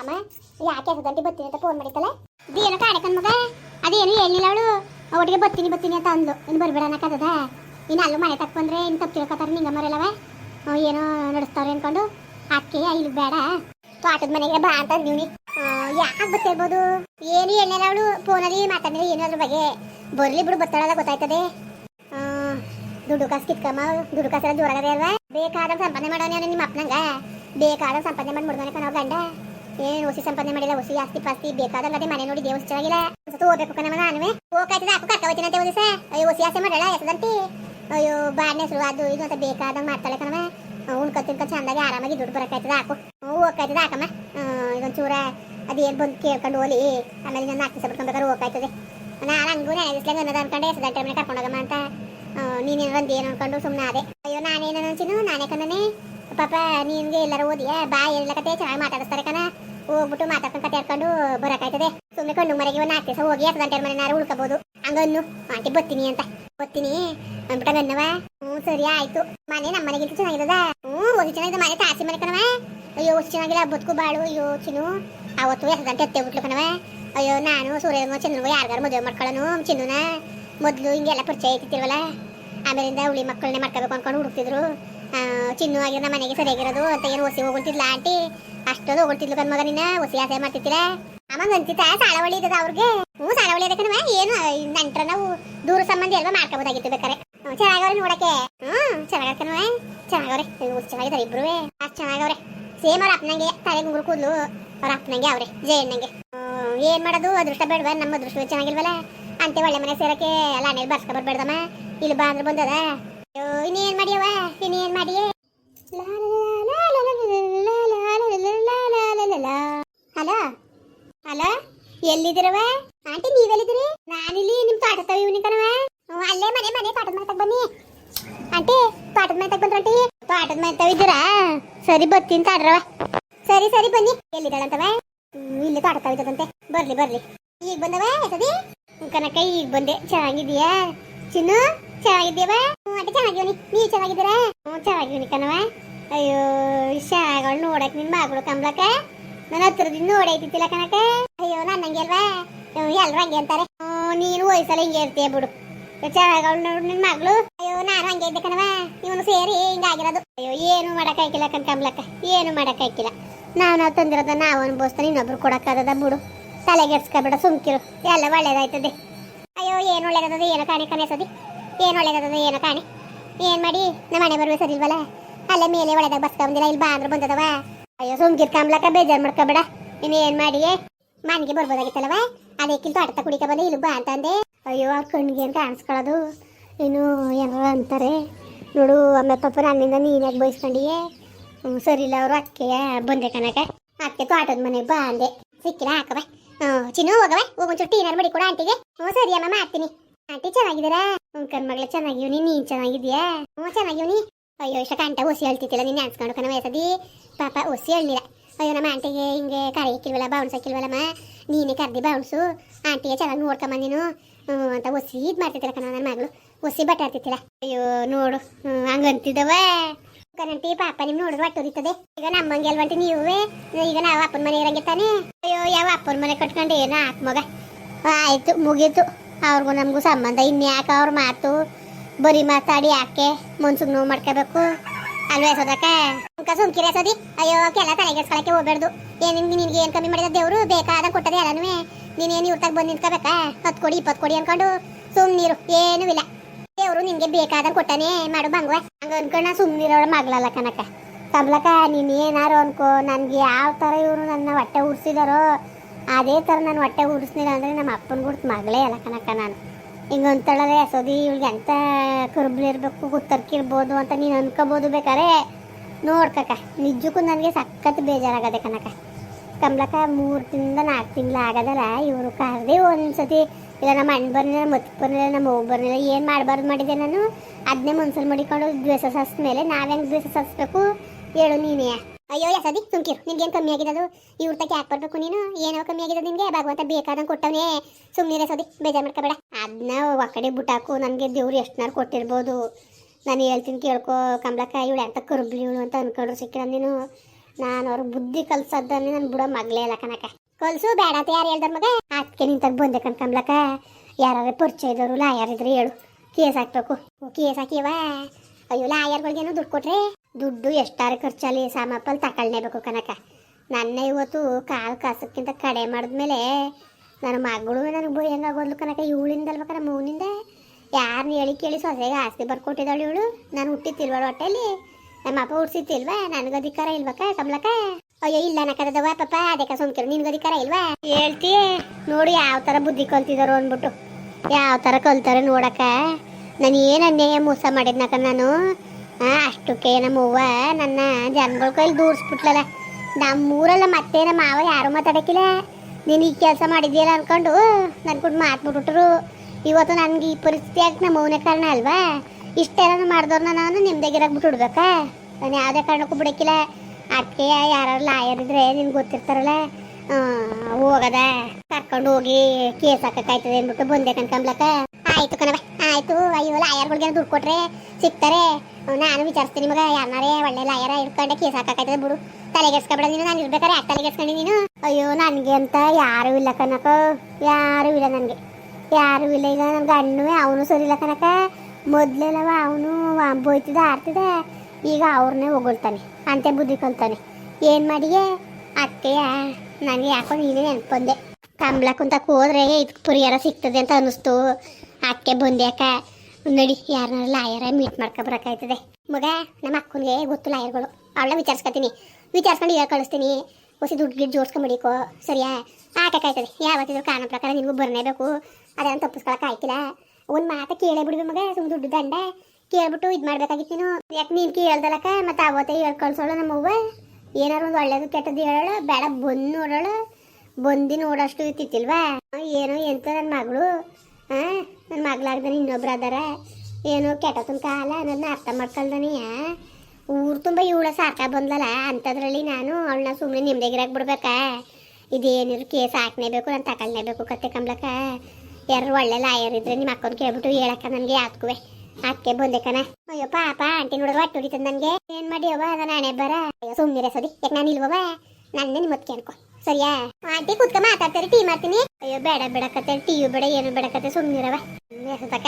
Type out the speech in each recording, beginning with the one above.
ಅಮ್ಮ ಯಾಕೆ ಗಂಟೆ ಬರ್ತೀನಿ ಅಂತ ಫೋನ್ ಮಾಡಿತ್ತಲ್ಲ? ಇದೇನು ಕಾಣಕನ್ ಮಗ? ಅದೇನು ಹೇಳಿಲ್ಲ ಅವಳು? ಒಟ್ಟಿಗೆ ಬರ್ತೀನಿ ಬರ್ತೀನಿ ಅಂತ ಅಂದ್ಲು. ಇನ್ನು ಬರ್ಬೇಡ ಅನ್ನಕ್ಕದ ಇನ್ನು ಅಲ್ಲೂ ಮನೆ ತಕ್ಕ ಬಂದ್ರೆ ಇನ್ನು ತಪ್ಪು ತಿಳ್ಕೊತಾರೆ ನಿಂಗ ಮರಲ್ಲವ ಏನೋ ನಡೆಸ್ತಾವ್ರೆ ಅನ್ಕೊಂಡು. ಅದಕ್ಕೆ ಇಲ್ಲಿ ಬೇಡ. ತೋಟದ ಮನೆಗೆ ಬಾ ಅಂತ ಅಂದೀವ್ನಿ. ಯಾಕೆ ಗೊತ್ತಿರ್ಬೋದು ಏನು ಹೇಳಿಲ್ಲ ಅವಳು. ಫೋನಲ್ಲಿ ಮಾತಾಡಿದ್ರೆ ಏನು ಅದ್ರ ಬಗ್ಗೆ? ಬರ್ಲಿ ಬಿಡು ಬತ್ತಾಳಲ್ಲ ಗೊತ್ತಾಯ್ತದೆ. ದುಡ್ಡು ಕಾಸು ಕಿತ್ಕಮ್ಮ, ದುಡ್ಡು ಕಾಸೆಲ್ಲ ಜೋರಾಗದೆ ಅಲ್ವಾ? ಬೇಕಾದ ಸಂಪಾದನೆ ಮಾಡೋಣ ನಿಮ್ಮ ಅಪ್ಪನಂಗ? ಬೇಕಾದ ಸಂಪಾದನೆ ಮಾಡಿ ಮುಡ್ದಾನೆ ಕಣವ ಗಂಡ? ಏನು ಹೊಸಿ ಸಂಪಾದನೆ ಮಾಡಿಲ್ಲ ಹೊಸಿ ಆಸ್ತಿ ಪಾಸ್ತಿ ಬೇಕಾದಂಗ ಅದೇ ಮನೆ ನೋಡಿ ದೇವಸ್ಥಾನ ಚೆನ್ನಾಗಿಲ್ಲ. ಸತ್ತು ಹೋಗ್ಬೇಕು ಕಣವ ನಾನುವೆ ಹೋಗಾಯ್ತದ ಅಕ್ಕ ಅಂತ ಒಂದು ಅಯ್ಯೋ ಹೊಸಿ ಆಸೆ ಮಾಡಲ್ಲ ಎಸದಂತಿ? ಅಯ್ಯೋ, ಬಾಡ್ನೆ ಶುರು ಅದು ಇದು ಅಂತ ಬೇಕಾದಂಗ ಮಾಡ್ತಾಳೆ ಕಣವ ಉಣ್ಕ, ತಿನ್ಕ, ಚಂದಾಗಿ ಆರಾಮಾಗಿ ದುಡ್ಡು ಬರಕಾಯ್ತದ ಹಾಕು. ಹೋಗ್ಕಾಯ್ತದ ಹಾಕಮ್ಮ. ಇದೊಂದು ಚೂರ ಅದೇನು ಬಂದು ಕೇಳ್ಕೊಂಡು ಹೋಲಿ. ಆಮೇಲೆ ನಾನು ನಾಲ್ಕು ಸಬ್ಕೊಂಡ್ಬೇಕಾದ್ರೆ ಹೋಗ್ಕಾಯ್ತದೆ ನಾನು ಹಂಗೂ ನೆನೆಸ್ಲಂಗ ಅನ್ನೋದು ಅನ್ಕೊಂಡೆ, ಎಸದಂಟೆ ಮನೆ ಕರ್ಕೊಂಡೋಗಮ್ಮ ಅಂತ. ನೀನೇನು ಒಂದು ಏನು ಅನ್ಕೊಂಡು ಸುಮ್ಮನೆ ಅದೇ ಅಯ್ಯೋ, ನಾನೇನು ಅನ್ಸಿನು, ನಾನೇ ಕಣ್ಣನೆ. ಪಾಪ, ನಿನ್ಗೆ ಎಲ್ಲರೂ ಓದಿಯಾ? ಬಾ ಎಲ್ಲ ಕತೆ, ಚೆನ್ನಾಗಿ ಮಾತಾಡಿಸ್ತಾರೆ ಕಣ. ಹೋಗ್ಬಿಟ್ಟು ಮಾತಾಡ್ಕೊಂಡು ಕತೆ ಹಾಕೊಂಡು ಬರಕಾಯ್ತದೆ ಸುಮ್ಮನೆ ಕಣ್ಣು ಮನೆಗೆ ಒಂದು ನಾಲ್ಕು ದಿವಸ ಹೋಗಿ ಹತ್ತು ಗಂಟೆ ಮನೆ ನಾರು ಉಳ್ಕೋಬಹುದು ಹಂಗನ್ನು ಆಂಟಿ ಬರ್ತೀನಿ ಅಂತ. ಬರ್ತೀನಿ. ಅಂದ್ಬಿಟ್ಟ ನನ್ನವ ಹ್ಞೂ ಸರಿ ಆಯ್ತು. ಮನೆ ನಮ್ಮ ಮನೆಗಿಂತ ಚೆನ್ನಾಗಿರೋದ? ಹ್ಞೂ, ಹೋಗಿ ಚೆನ್ನಾಗಿದೆ ಮನೆ ತಾಸಿ ಮನೆ ಕಣವ ಅಯ್ಯೋ, ಅಷ್ಟು ಚೆನ್ನಾಗಿಲ್ಲ, ಬದುಕು ಬಾಳು. ಅಯ್ಯೋ, ಚಿನ್ನು. ಅವತ್ತು ಹತ್ತು ಗಂಟೆ ಎತ್ತೆ ಬಿಟ್ಲು ಕಣವ ಅಯ್ಯೋ, ನಾನು ಸೂರ್ಯ ಚಿನ್ನ ಯಾರ್ಗಾರು ಮದುವೆ ಮಾಡ್ಕೊಳ್ಳೋನು, ಚಿನ್ನುನ. ಮೊದಲು ಹಿಂಗೆಲ್ಲ ಪರಿಚಯ ಇತ್ತಿರ್ವಲ್ಲ ಆಮೇಲಿಂದ ಉಳಿ ಮಕ್ಕಳನ್ನೇ ಮಾಡ್ಕೋಬೇಕು ಅನ್ಕೊಂಡು ಹುಡುಕ್ತಿದ್ರು. ಚಿನ್ನು ಆಗಿರೋ ಮನೆಗೆ ಸರಿಯಾಗಿರೋದು ಅಂತ ಏನು ಒಸಿ ಹೋಗ್ತಿದ್ಲ ಆಂಟಿ? ಅಷ್ಟೊಂದು ಹೋಗ್ತಿದ್ಲು ಕಣ್ ಮಗ ನಿನ್ನ ಒಸಿ ಆಸೆ ಮಾಡ್ತಿತ್ತಿಲ್ಲ ಅಮ್ಮ ಅಂತಿತ್ತ ಸಾಳವಳಿ ಇದ್ದದ ಅವ್ರಿಗೆ. ಹ್ಞೂ ಸಾಳವಳಿ ಒಳ್ಳೆ ನಮ್ಮ ಏನು ನಂತರ ನಾವು ದೂರ ಸಂಬಂಧಿ ಎಲ್ಲ ಮಾಡ್ಕೋಬೋದಾಗಿತ್ತು ಬೇಕಾರೆ. ಚೆನ್ನಾಗವ್ರೆ ನೋಡಕ್ಕೆ. ಹ್ಞೂ, ಚೆನ್ನಾಗವ್ರೆ ಕಣವ ಚೆನ್ನಾಗವ್ರೆ ಇವ್ರು ಚೆನ್ನಾಗಿದ್ದಾರೆ ಇಬ್ರು ಅಷ್ಟು ಚೆನ್ನಾಗವ್ರೆ. ಸೇಮ್ ಅವ್ರ ಅಪ್ಪನಂಗೆ, ತಲೆ ಗುಂಗುರು ಕೂದಲು. ಅವ್ರ ಅಪ್ಪನಂಗೆ, ಅವ್ರೆ ಜಯಣ್ಣಂಗೆ ಏನ್ ಮಾಡೋದು? ಅದೃಷ್ಟ ಬೇಡವ, ನಮ್ಮ ಅದೃಷ್ಟ ಚೆನ್ನಾಗಿಲ್ವಲ್ಲ? ಅಂತೆ ಒಳ್ಳೆ ಮನೆ ಸೇರಕ್ಕೆ, ಎಲ್ಲ ಹಣೆಲ್ ಬರ್ಸ್ಕೊ ಬರ್ಬೇಡ್ದಮ್ಮ ಇಲ್ಲಿ ಬಾ ಅಂದ್ರೆ ಬಂದದ? ಇನ್ನೇನ್ ಮಾಡಿಯವ ಇನ್ನೇನ್ ಮಾಡಿ ಹಲೋ ಹಲೋ ಎಲ್ಲಿದ್ದೀರವ ಆಂಟಿ ನೀವೆಲ್ಲಿದ್ದೀರಿ ನಾನಿಲ್ಲಿ ನಿಮ್ ನಿಮ್ಮ ತವಿವ್ನಿ ಕಣವ ಅಲ್ಲೇ ಮನೆ ಮನೆ ತೋಟದ ಮನೆ ತಗ ಬನ್ನಿ ಆಂಟಿ ತೋಟದ ಮನೆ ಬಂದ್ರ ಆಂಟಿ ತೋಟದ ಮನೆ ಇದ್ದೀರಾ ಸರಿ ಬರ್ತೀನಿ ತಾಡ್ರವ ಸರಿ ಸರಿ ಬನ್ನಿ ಎಲ್ಲಿದ್ದಾಳಂತವ ಇಲ್ಲಿ ತೋಟ ತವಿದಂತೆ ಬರ್ಲಿ ಬರ್ಲಿ ಈಗ ಬಂದವ ಸದಿ ಕನಕ ಈಗ ಬಂದೆ ಚೆನ್ನಾಗಿದೀಯಾ ಚಿನ್ನು ಚೆನ್ನಾಗಿದ್ದೀಯವ ಆಂಟಿ ಚೆನ್ನಾಗಿವ್ನಿ ನೀವು ಚೆನ್ನಾಗಿದ್ದೀರಾ? ಹ್ಞೂ ಚೆನ್ನಾಗಿವ್ನಿ ಕಣವ ಅಯ್ಯೋ ಶಾಗಳು ನೋಡಕ್ ನಿನ್ ಮಗಳು ಕಂಬ್ಲಕ್ಕ ನನ್ನ ಹತ್ರದಿಂದ ನೋಡೈತಿತ್ತಿಲ್ಲ ಕಣಕ ಅಯ್ಯೋ ನನ್ನಂಗೆ ಅಲ್ವಾ? ಎಲ್ರು ಹಂಗೆ ಅಂತಾರೆ. ನೀನು ವಯಸ್ಸಲ್ಲ ಹಿಂಗೆ ಇರ್ತೀಯ ಬಿಡು. ಚೆನ್ನಾಗಳು ನೋಡು ನಿನ್ ಮಗಳು ಅಯ್ಯೋ, ನಾನು ಹಂಗೆ ಇದ್ದೆ ಕಣವ ಇವನು ಸೇರಿ ಹಿಂಗಾಗಿರೋದು ಅಯ್ಯೋ, ಏನು ಮಾಡೋಕ್ಕಾಗಿಲ್ಲ ಕಣ್ ಕಂಬ್ಲಕ್ಕ ಏನು ಮಾಡೋಕ್ಕಾಗಿಲ್ಲ ನಾವು ನಾವು ತಂದಿರೋದ ನಾವು ಅನ್ಭವಿಸ್ತಾನೆ, ಇನ್ನೊಬ್ರು ಕೊಡಕ್ಕಾಗದ ಬಿಡು. ತಲೆಗೆಡ್ಸ್ಕೊಬೇಡ, ಸುಮ್ಕಿರು. ಎಲ್ಲ ಒಳ್ಳೇದಾಯ್ತದೆ. ಅಯ್ಯೋ, ಏನು ಒಳ್ಳೇದದ, ಏನೋ ಕಾಣಿ ಕನೆಸದಿ ಏನು ಒಳ್ಳೇದದ ಏನೋ ಕಾಣಿ. ಏನು ಮಾಡಿ? ನಮ್ಮ ಮನೆ ಬರುವ ಸರಿಲ್ವಲ್ಲ? ಅಲ್ಲೇ ಮೇಲೆ ಒಳ್ಳೆದಾಗ ಬಸ್ಕ ಬಂದಿಲ್ಲ ಇಲ್ಲಿ ಬಾ ಅಂದ್ರೆ ಬಂದದವ. ಅಯ್ಯೋ ಸುಮ್ಗಿರ್ ಕಂಬ್ಲಕ್ಕ ಬೇಜಾರ್ ಮಾಡ್ಕೋಬೇಡ. ನೀನು ಏನ್ ಮಾಡಿ ಮನೆಗೆ ಬರ್ಬೋದಾಗಿತ್ತಲ್ಲವ? ಅದಕ್ಕೆ ಇಲ್ಲಿ ತೋಟ ಕುಡಿಕ ಬಂದೆ, ಇಲ್ಲಿ ಬಾ ಅಂತಂದೆ ಅಯ್ಯೋ ಆ ಕಣ್ಣಿಗೆ ಅಂತ ಕಾಣಿಸ್ಕೊಳ್ಳೋದು ಇನ್ನು ಏನಾರ ಅಂತಾರೆ. ನೋಡು, ಅಮ್ಮ ಪಾಪ ನನ್ನಿಂದ ನೀನಾಗಿ ಬಯಸ್ಕೊಂಡಿಯೇ ಸರಿ ಇಲ್ಲ ಅವರು ಅಕ್ಕೆಯ ಬಂದೆ ಕನಕ ಅಕ್ಕೆ ತೋಟದ ಮನೆ ಬಾ ಅಂದೆ. ಸಿಕ್ಕಿಲ್ಲ ಹಾಕವ ಹ್ಞೂ ಚಿನ್ನು ಹೋಗವ ಹೋಗೊಂಚೂರು ಟೀನರ್ ಮಾಡಿ ಕೊಡ ಆಂಟಿಗೆ. ಹ್ಞೂ ಸರಿ, ಅಮ್ಮ, ಮಾಡ್ತೀನಿ. ಆಂಟಿ, ಚೆನ್ನಾಗಿದ್ದೀರಾ? ಹ್ಞೂ ಕಣ್ಮಗಳ ಚೆನ್ನಾಗಿವ್ನಿ ನೀನ್ ಚೆನ್ನಾಗಿದ್ಯಾ ಹ್ಞೂ ಚೆನ್ನಾಗಿವ್ನಿ ಅಯ್ಯೋ, ಇಷ್ಟ ಕಂಟ ಒಸಿ ಹೇಳ್ತಿತ್ತಿಲ್ಲ ನೀನು ಅನ್ಸ್ಕೊಂಡು ಕಣ ವಯಸ್ಸದಿ ಪಾಪ ಒಸಿ ಹೇಳಿಲ್ಲ ಅಯ್ಯೋ, ನಮ್ಮ ಆಂಟಿಗೆ ಹಿಂಗೆ ಕರೆ ಇಕ್ಕಿಲ್ವಲ್ಲ ಬೌನ್ಸ್ ಹಾಕಿಲ್ವಲ್ಲಮ್ಮ ನೀನೇ ಕರ್ದಿ ಬೌನ್ಸು ಆಂಟಿಗೆ ಚೆನ್ನಾಗಿ ನೋಡ್ಕೊಂಬ ನೀನು. ಅಂತ ಒಸಿ ಇದು ಮಾಡ್ತಿದ್ದಿಲ್ಲ ಕಣ ನನ್ನ ಮಗಳು. ಒಸಿ ಬಟ್ಟೆ ಆಡ್ತಿತ್ತಿಲ್ಲ ಅಯ್ಯೋ, ನೋಡು. ಹಂಗಂತಿದ್ದವ ಕರಂಟಿ ಪಾಪ ನಿಮ್ ನೋಡಿದ್ರೆ ಹೊಟ್ಟೋದಿತ್ತದೆ ಈಗ ನಮ್ಮಂಗೆ ಅಲ್ವಂಟಿ ನೀವೇ? ಈಗ ನಾವು ಅಪ್ಪನ ಮನೆ ಇರಂಗೆ ತಾನೇ? ಅಯ್ಯೋ, ಯಾವ ಅಪ್ಪನ ಮನೆ ಕಟ್ಕೊಂಡು ಏನೋ ಹಾಕ್ ಮಗ. ಆಯ್ತು, ಮುಗೀತು. ಅವ್ರಿಗೂ ನಮಗೂ ಸಂಬಂಧ. ಇನ್ಯಾಕೆ ಅವ್ರ ಮಾತು? ಬರೀ ಮಾತಾಡಿ ಯಾಕೆ? ಮನ್ಸಿಗೆ ನೋವು ಮಾಡ್ಕೋಬೇಕು. ಅಲ್ವೇ ಸೋದಕ್ಕೆ? ಸುಮ್ಕ ಸುಮ್ಕಿರಿ ಸದಿ. ಅಯ್ಯೋ, ಕೆಲ ತಲೆಗೆಸ್ಕೊಳಕ್ಕೆ ಹೋಗ್ಬಾರ್ದು ಏನು ನಿಮ್ಗೆ ನಿನ್ಗೆ ಏನು ಕಮ್ಮಿ ಮಾಡಿದ ದೇವ್ರು? ಬೇಕಾದ ಕೊಟ್ಟದೆ ಎಲ್ಲನೂ ನೀನೇನು ಇವ್ರ ಬಂದು ನಿಂತ್ಕೋಬೇಕಾ? ಹತ್ತು ಕೊಡಿ, ಇಪ್ಪತ್ತು ಕೊಡಿ ಅನ್ಕೊಂಡು ನೀರು. ಏನೂ ಇಲ್ಲ. ದೇವರು ನಿನಗೆ ಬೇಕಾದ ಕೊಟ್ಟಾನೆ. ಮಾಡು ಬಂಗ್ವ. ಅನ್ಕೊಂಡು ನಾ ಸುಮ್ನಿರೋಳ ಮಗ್ಲಲ್ಲ ಕನಕ ತಬ್ಲಕ್ಕ ನೀನು ಏನಾರು ಅನ್ಕೋ. ನನ್ಗೆ ಯಾವ ತರ ಇವರು ನನ್ನ ಹೊಟ್ಟೆ ಉಡ್ಸಿದಾರೋ ಅದೇ ಥರ ನಾನು ಹೊಟ್ಟೆ ಉಡ್ಸ್ನಿಲ್ಲ ಅಂದರೆ ನಮ್ಮ ಅಪ್ಪನ ಗುಡ್ತ ಮಗಳೇ ಅಲ್ಲ ಕನಕ ನಾನು. ಹಿಂಗೆ ಅಂತಳದೆ ಸೋದಿ ಇವಳಿಗೆ ಅಂತ ಕುರುಬ್ಲಿರ್ಬೇಕು ಗುತ್ತರ್ಕಿರ್ಬೋದು ಅಂತ ನೀನು ಅನ್ಕೋಬೋದು ಬೇಕಾರೆ ನೋಡ್ಕಕ್ಕ ನಿಜಕ್ಕೂ ನನಗೆ ಸಖತ್ ಬೇಜಾರಾಗದೆ ಕನಕ ಕಮಲಕ್ಕ ಮೂರು ತಿಂದ ನಾಲ್ಕು ತಿಂಗಳು ಆಗದಲ್ಲ, ಇವರು ಕರ್ದೆ ಒಂದ್ಸತಿ ಇಲ್ಲ ನಮ್ಮ ಅಣ್ಣ ಬರ್ನಿಲ್ಲ ಮತ್ತೆ ಬರ್ನಿಲ್ಲ ನಮ್ಮ ಅವ್ವ ಬರ್ನಿಲ್ಲ ಏನು ಮಾಡಬಾರ್ದು ಮಾಡಿದೆ ನಾನು. ಅದನ್ನೇ ಮನ್ಸಲ್ಲಿ ಮಡಿಕೊಂಡು ದ್ವೇಷ ಸಸ್ ಮೇಲೆ ನಾವ್ಹೆಂಗೆ ದ್ವೇಷ ಸಸ್ಬೇಕು ಹೇಳು ನೀನೇ. ಅಯ್ಯೋ ಯಸದಿ ಸುಮ್ಕಿರು. ಏನು ಕಮ್ಮಿ ಆಗಿರೋದು ಇವ್ರ ತಕ್ಕ ಯಾಕೆ ಬರ್ಬೇಕು ನೀನು? ಏನೋ ಕಮ್ಮಿ ಆಗಿದೆ ನಿನ್ಗೆ? ಭಗವಂತ ಬೇಕಾದಂಗೆ ಕೊಟ್ಟವನೇ. ಸುಮ್ಮನೆ ಸದಿ ಬೇಜಾರು ಮಾಡ್ಕೋಬೇಡ. ಅದನ್ನ ಒಕ್ಕಡೆ ಬಿಟ್ಟಾಕು ನನಗೆ ದೇವ್ರು ಎಷ್ಟುನಾರು ಕೊಟ್ಟಿರ್ಬೋದು. ನಾನು ಹೇಳ್ತೀನಿ ಕೇಳ್ಕೋ ಕಮಲಕ್ಕ ಇವಳು ಎಂತ ಕರುಬ್ಲಿ ಇವಳು ಅಂತ ಅನ್ಕೊಂಡ್ರು ಸಿಕ್ಕಿರ ನೀನು. ನಾನು ಅವ್ರ ಬುದ್ಧಿ ಕಲ್ಸೋದನ್ನ ನಾನು ಬಿಡೋ ಮಗಳೇ ಇಲ್ಲ ಕನಕ ಕಲ್ಸು, ಬೇಡ ಅಂತ ಯಾರು ಹೇಳ್ದಾರ ಮಗ? ಅದಕ್ಕೆ ನಿಂತಾಗ ಬಂದೆ ಕಣ್ಕಂಬ್ಲಕ ಯಾರು ಪರಿಚಯ ಇದ್ದವರು ಲಾಯರ್ ಇದ್ರೆ ಹೇಳು. ಕೇಸ್ ಹಾಕ್ಬೇಕು. ಕೇಸ್ ಹಾಕಿವ ಅಯ್ಯೋ, ಲಾಯರ್ಗಳಿಗೇನು ದುಡ್ಡು ಕೊಟ್ರೆ? ದುಡ್ಡು ಎಷ್ಟಾರು ಖರ್ಚಲ್ಲಿ ಸಾಮಪ್ಪಲ್ಲಿ ತಗೊಳ್ನೇಬೇಕು ಕನಕ. ನನ್ನ ಇವತ್ತು ಕಾಲು ಕಾಸಕ್ಕಿಂತ ಕಡೆ ಮಾಡಿದ್ಮೇಲೆ ನನ್ನ ಮಗಳು ನನಗೆ ಬೈ ಹೆಂಗಾಗೋದ್ಲು ಕನಕ ಇವಳಿಂದಲ್ಬೇಕಾರ ಮೂನಿಂದ? ಯಾರನ್ನ ಹೇಳಿ ಕೇಳಿ ಸೊಸೆಗೆ ಆಸ್ತಿ ಬರ್ಕೊಟ್ಟಿದ್ದಾಳು ಇವಳು? ನಾನು ಹುಟ್ಟಿತ್ತಿಲ್ವಳ ಹೊಟ್ಟೆಲಿ. ನಮ್ಮ ಅಪ್ಪ ಹುಡ್ಸಿತ್ತಿಲ್ವಾ ನನಗೆ ಅಧಿಕಾರ ಇಲ್ವಕ್ಕ ಕಮಲಕ್ಕ ಅಯ್ಯೋ, ಇಲ್ಲ ನಕ್ಕದವ ಪಾಪ ಅದಕ್ಕೆ ಸುಮ್ಕಿರು. ನಿನ್ಗೆ ಅಧಿಕಾರ ಇಲ್ವಾ? ಹೇಳ್ತಿ ನೋಡಿ ಯಾವ ಥರ ಬುದ್ಧಿ ಕಲ್ತಿದಾರೋ ಅಂದ್ಬಿಟ್ಟು. ಯಾವ ಥರ ಕಲ್ತಾರೆ ನೋಡಕ್ಕ. ನಾನು ಏನು ಅನ್ಯಾಯ ಮೋಸ ಮಾಡಿದ್ನಕ್ಕ ನಾನು? ಅಷ್ಟಕ್ಕೆ ನಮ್ಮವ್ವ ನನ್ನ ಜನಗಳ ಕೈಲಿ ದೂರಿಸ್ಬಿಟ್ಲಲ್ಲ. ನಮ್ಮೂರಲ್ಲ ಮತ್ತೆ ನಮ್ಮ ಮಾವ ಯಾರು ಮಾತಾಡಕ್ಕಿಲ್ಲ. ನೀನು ಈ ಕೆಲಸ ಮಾಡಿದ್ಯಲ್ಲ ಅನ್ಕೊಂಡು ನನ್ನ ಕೂಡ ಮಾತ್ಬಿಟ್ಬಿಟ್ರು. ಇವತ್ತು ನನಗೆ ಈ ಪರಿಸ್ಥಿತಿ ಆಗಿ ನಮ್ಮ ಮೌನ ಕಾರಣ ಅಲ್ವಾ? ಇಷ್ಟೆಲ್ಲ ಮಾಡಿದವ್ರನ್ನ ನಾನು ನಿಮ್ದಾಗಿರಾಗ ಬಿಟ್ಬಿಡ್ಬೇಕಾ ನಾನು ಯಾವುದೇ ಕಾರಣಕ್ಕೂ ಬಿಡಕ್ಕಿಲ್ಲ. ಅದಕ್ಕೆ ಯಾರು ಲಾಯರ್ ಇದ್ರೆ ನಿನ್ಗೆ ಗೊತ್ತಿರ್ತಾರಲ್ಲ. ಹೋಗದ. ಕರ್ಕೊಂಡು ಹೋಗಿ ಕೇಸ್ ಹಾಕಕ್ಕಾಯ್ತದೆ ಅಂದ್ಬಿಟ್ಟು ಬಂದೆ ಕನ್ಕಂಬ್ಲಕ್ಕ. ಆಯ್ತು ಕಣವ ಆಯ್ತು. ಅಯ್ಯೋ ಲಾಯರ್ಗಳಿಗೆ ದುಡ್ಡು ಕೊಟ್ರೆ ಸಿಗ್ತಾರೆ. ನಾನು ವಿಚಾರಿಸ್ತೀನಿ ಮಗ. ಯಾರೇ ಒಳ್ಳೆ ಲಾಯರ ಇಟ್ಕೊಂಡೆ ಕೇಸ್ ಹಾಕಕ್ಕಾಯ್ತದೆ ಬಿಡು. ತಲೆಗೆಡ್ಸ್ಕೊಬೇಡ ನೀನು, ನಾನು ಇರ್ಬೇಕಾರೆ ಯಾಕೆ ತಲೆಗೆಡ್ಸ್ಕೊಂಡು ನೀನು. ಅಯ್ಯೋ, ನನಗೆ ಅಂತ ಯಾರೂ ಇಲ್ಲ ಕನಕ ಯಾರೂ ಇಲ್ಲ ನನಗೆ. ಯಾರು ಇಲ್ಲ, ಈಗ ನನ್ನ ಗಂಡು ಅವನು ಸರಿ ಇಲ್ಲ ಕನಕ ಮೊದ್ಲೆಲ್ಲವ ಅವನು ಬೋಯ್ತಿದ್ದ, ಆಡ್ತಿದ್ದ. ಈಗ ಅವ್ರನ್ನೇ ಹೊಗಳ್ತಾನೆ. ಅಂತೆ ಬುದ್ಧಿ ಕಲ್ತಾನೆ. ಏನು ಮಾಡಿಗೆ? ಅತ್ತೆಯ, ನನಗೆ ಯಾಕೋ ನೀನೇ ನೆನ್ಪೊಂದೆ. ಕಂಬ್ಳ ಕುಂತಕ್ಕೆ ಹೋದ್ರೆ ಇದಕ್ಕೆ ಪರಿಹಾರ ಸಿಗ್ತದೆ ಅಂತ ಅನ್ನಿಸ್ತು. ಅಕ್ಕೆ ಬಂದೆ ಅಕ್ಕ. ನಡಿ ಯಾರನ್ನ ಲಾಯರ ಮೀಟ್ ಮಾಡ್ಕೊಬರಕಾಯ್ತದೆ ಮಗ, ನಮ್ಮ ಅಕ್ಕನಿಗೆ ಗೊತ್ತು ಲಾಯರ್ಗಳು. ಅವಳ ವಿಚಾರಿಸ್ಕೊತೀನಿ. ವಿಚಾರಿಸ್ಕೊಂಡು ಹೇಳಿ ಕಳಿಸ್ತೀನಿ. ಹೊಸಿ ದುಡ್ಡು ಗಿಡ್ಡು ಜೋಡ್ಸ್ಕೊಂಬಿಡಿಕೋ. ಸರಿಯಾ? ಹಾಕಕ್ಕಾಯ್ತದೆ ಯಾವತ್ತಿದ್ರು ಕಾರಣ ಪ್ರಕಾರ ಬರನೇ ಬೇಕು ಅದನ್ನು ತಪ್ಪಿಸ್ಕೊಳಕ್ಕೆ ಆಯ್ತಿಲ್ಲ. ಒಂದು ಮಾತು ಕೇಳೇ ಬಿಡ್ಬಿ ಮಗ ಸುಮ್ಮನೆ ದುಡ್ಡು ದಂಡ. ಕೇಳ್ಬಿಟ್ಟು ಇದು ಮಾಡ್ಬೇಕಾಗಿತ್ತು ನೀನು. ಯಾಕೆ ನೀನು ಕೇಳ್ದಲಕ್ಕ? ಮತ್ತೆ ಅವತ್ತೇ ಹೇಳ್ ಕಳ್ಸೋಳು ನಮ್ಮವ್ವ. ಏನಾರು ಒಂದು ಒಳ್ಳೇದು ಕೆಟ್ಟದ್ದು ಹೇಳೋಳು. ಬೇಡ, ಬಂದು ನೋಡೋಳು. ಬಂದು ನೋಡೋಷ್ಟು ಇತ್ತಿತ್ತಿಲ್ವಾ ಏನೋ ಎಂತ ನನ್ನ ಮಗಳು. ಹಾಂ? ನನ್ನ ಮಗ್ಲಾಗ್ದಾನೆ ಇನ್ನೊಬ್ರು ಅದಾರ. ಏನೋ ಕೆಟ್ಟತನ ಕಾಲ ಅನ್ನೋದನ್ನ ಅರ್ಥ ಮಾಡ್ಕೊಳ್ದಾನೆಯ ಊರು ತುಂಬ ಇವಳ ಸಾಕ ಬಂದ್ಲಲ್ಲ ಅಂಥದ್ರಲ್ಲಿ ನಾನು ಅವಳನ್ನ ಸುಮ್ಮನೆ ನಿಮ್ದಾಗಿರಾಕ್ ಬಿಡ್ಬೇಕಾ? ಇದೇನಿದ್ರು ಕೇಸ್ ಹಾಕ್ನೇಬೇಕು ನಾನು ತಗೊಳ್ನೇಬೇಕು ಕತ್ತೆ ಕಂಬ್ಲಕ್ಕ ಯಾರು ಒಳ್ಳೆ ಲಾಯರ್ ಇದ್ರೆ ನಿಮ್ಮ ಅಕ್ಕನ ಕೇಳ್ಬಿಟ್ಟು ಹೇಳಕ್ಕ ನನಗೆ ಯಾತ್ಕುವೆ. ಅದಕ್ಕೆ ಬಂದೆ ಕಣ. ಅಯ್ಯೋ ಪಾಪ, ಆಂಟಿ ನೋಡಿದ್ರೆ ಅಟ್ಟು ಹೊಡಿತದ ನನಗೆ ಏನು ಮಾಡಿ ಅವ್ವ ನಾನು ಹಣೆ ಬರ. ಅಯ್ಯೋ ಸುಮ್ಮನೆ ಸದಿ. ಯಾಕೆ ನಾನು ಇಲ್ವವ ನನ್ನೇ ನಿಮ್ಮತ್ಕೆ ಅನ್ಕೊ. ಸರಿಯಾ? ಆಂಟಿ, ಕುತ್ಕ, ಮಾತಾಡ್ತಾರೆ, ಟೀ ಮಾಡ್ತೀನಿ. ಅಯ್ಯೋ, ಬೇಡ ಬೇಡಕತ್ತೆ ಟೀಯು ಬೇಡ, ಏನು ಬೇಡಕತ್ತೆ ಸುಮ್ಮನಿರವ ಎಸತಕ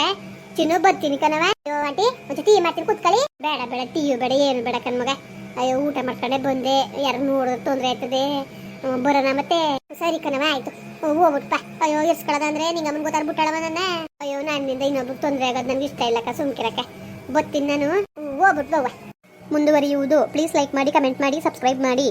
ಚಿನ್ನು ಬರ್ತೀನಿ ಕಣವ ಅಯ್ಯೋ, ಆಂಟಿ ಮತ್ತೆ ಟೀ ಮಾಡ್ತೀನಿ, ಕುತ್ಕೊಳ್ಳಿ. ಬೇಡ ಬೇಡ, ಟೀಯು ಬೇಡ, ಏನು ಬೇಡ ಕಣ್ ಮಗ ಅಯ್ಯೋ, ಊಟ ಮಾಡ್ಕೊಂಡೆ ಬಂದೆ. ಯಾರು ನೋಡೋದು ತೊಂದರೆ ಆಯ್ತದೆ. ಬರೋಣ ಮತ್ತೆ. ಸರಿ ಕಣವ ಆಯ್ತು. ಹೋಗ್ಬಿಟ್ಪ ಅಯ್ಯೋ ಇರ್ಸ್ಕೊಳ್ಳೋದಂದ್ರೆ ನಿಂಗೆ ಅಮ್ಮನ ಗೊತ್ತಾಗ್ಬಿಟ್ಟಾಳವ ನನ್ನ. ಅಯ್ಯೋ, ನನ್ನಿಂದ ಇನ್ನೊಬ್ರು ತೊಂದರೆ ಆಗೋದು ನನಗೆ ಇಷ್ಟ ಇಲ್ಲಕ್ಕ, ಸುಮ್ಕಿರಕ್ಕ. ಬತ್ತೀನಿ ನಾನು. ಹೋಗ್ಬಿಟ್ಟು ಮುಂದುವರಿಯುವುದು. ಪ್ಲೀಸ್ ಲೈಕ್ ಮಾಡಿ, ಕಮೆಂಟ್ ಮಾಡಿ, ಸಬ್ಸ್ಕ್ರೈಬ್ ಮಾಡಿ.